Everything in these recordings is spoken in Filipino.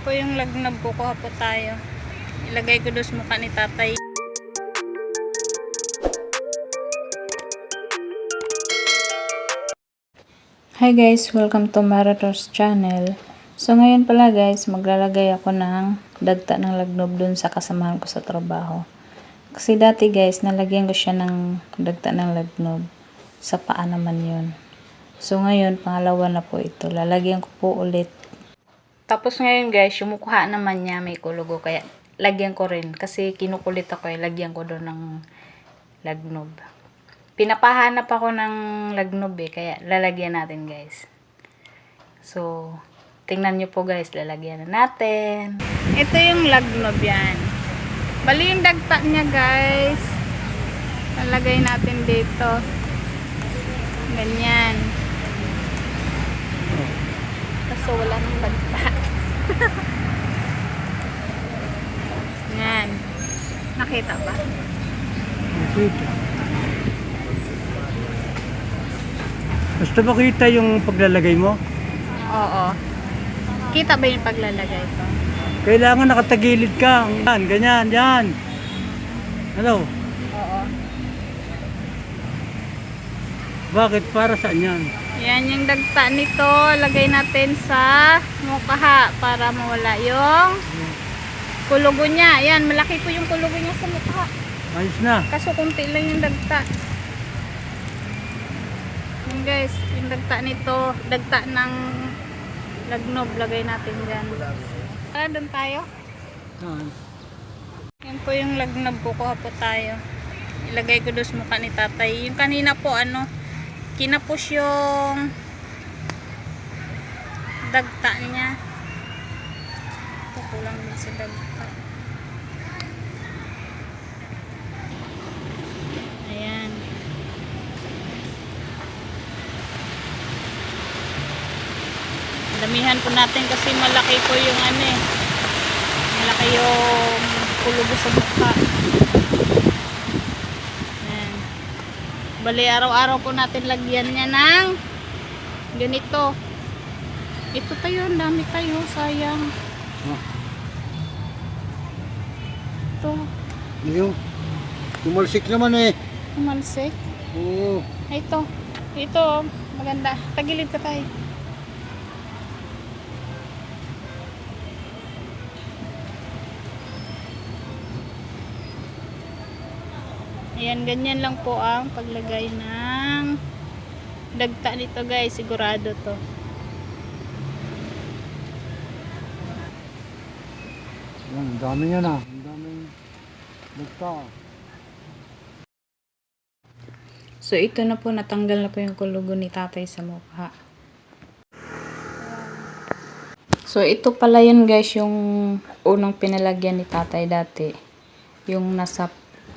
po yung lagnab. Kukuha po tayo. Ilagay ko doon sa mukha ni tatay. Hi guys, welcome to Marathos channel. So ngayon pala guys, maglalagay ako ng dagta ng lagnob dun sa kasamahan ko sa trabaho. Kasi dati guys, nalagyan ko siya ng dagta ng lagnob. Sa paa naman yun. So ngayon, pangalawa na po ito. Lalagyan ko po ulit. Tapos ngayon guys, yung mukha naman niya may kulugo. Kaya lagyan ko rin. Kasi kinukulit ako eh. Lagyan ko doon ng lagnob. Pinapahanap ako ng lagnob eh. Kaya lalagyan natin guys. So, tingnan nyo po guys. Lalagyan na natin. Ito yung lagnob yan. Bali yung dagta niya guys. Lalagay natin dito. Ganyan. Kaso wala nang dagta. Yan. Nakita ba? Basta makita yung paglalagay mo. Oo. Kita ba yung paglalagay ko? Kailangan nakatagilid ka. Yan, ganyan, yan. Ano? Oo. Bakit? Para saan yan? Yan yung dagta nito. Lagay natin sa mukha para mawala yung kulugo niya. Yan, malaki po yung kulugo niya sa mukha. Ayos na. Kaso kunti lang yung dagta. Yan guys, yung dagta nito, dagta ng lagnob, lagay natin dyan. Ah, doon tayo. Yan. Yan po yung lagnob, kukuha po tayo. Ilagay ko doon sa mukha ni tatay. Yung kanina po, ano, kinapos yung dagta niya. Kulang din sa dagta. Ayan. Damihan po natin kasi malaki po yung ano eh. Malaki yung kulubo sa mukha. Ayan. Bali, araw-araw po natin lagyan niya ng ganito. Ito tayo, dami tayo, sayang. Ah, Ito, yung tumalsik naman eh. umalsik. Oo. Ito, ito, maganda. Tagilid ka tayo. Ayan, ganyan lang po ang paglagay ng dagta nito guys. Sigurado to. Ang dami yan ah. So, ito na po, natanggal na po yung kulugo ni tatay sa mukha. So, ito pala yun guys, yung unang pinalagyan ni tatay dati. Yung nasa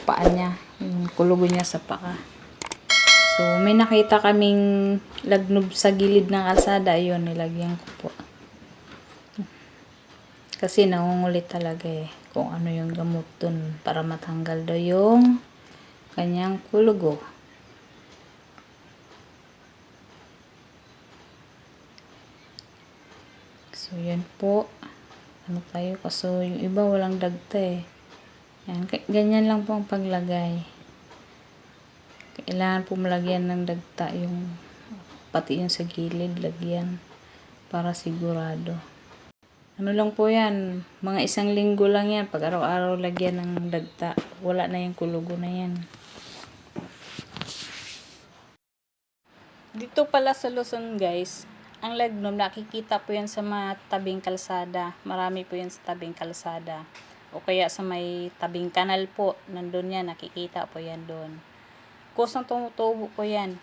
paa niya, yung kulugo niya sa paa. So, may nakita kaming lagnob sa gilid ng kalsada, yun, nilagyan ko po. Kasi nangungulit talaga eh, kung ano yung gamot dun para matanggal daw yung kanyang kulugo. So, yan po. Ano tayo? Kaso, yung iba walang dagta eh. Yan. Ganyan lang po ang paglagay. Kailangan po malagyan ng dagta yung pati yung sa gilid, lagyan para sigurado. Ano lang po yan, mga isang linggo lang yan. Pag araw-araw lagyan ng dagta, wala na yung kulugo na yan. Dito pala sa Luzon guys, ang lagnom nakikita po yan sa mga tabing kalsada. Marami po yan sa tabing kalsada. O kaya sa may tabing kanal po, nandun yan, nakikita po yan doon. Kusang tumutubo po yan.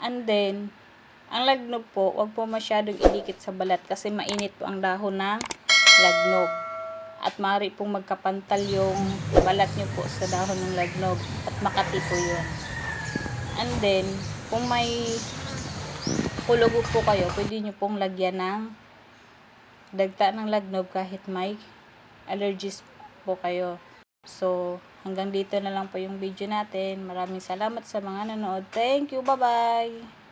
And then, ang lagnob po, wag po masyadong idikit sa balat kasi mainit po ang dahon ng lagnob. At maaari pong magkapantal yung balat nyo po sa dahon ng lagnob at makati po yun. And then, kung may kulugo po kayo, pwede nyo pong lagyan ng dagta ng lagnob kahit may allergies po kayo. So, hanggang dito na lang po yung video natin. Maraming salamat sa mga nanood. Thank you. Bye-bye.